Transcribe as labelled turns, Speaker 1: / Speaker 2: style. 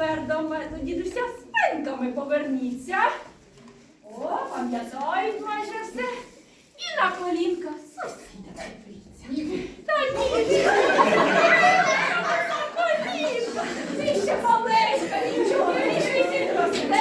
Speaker 1: тепер до мене, до дідуся спинками поверніться. О, пам'ятають майже все. І на колінка сусіда припріться.
Speaker 2: Та ні.
Speaker 1: Колінка. Ти ще маленька, нічого, рішення росте.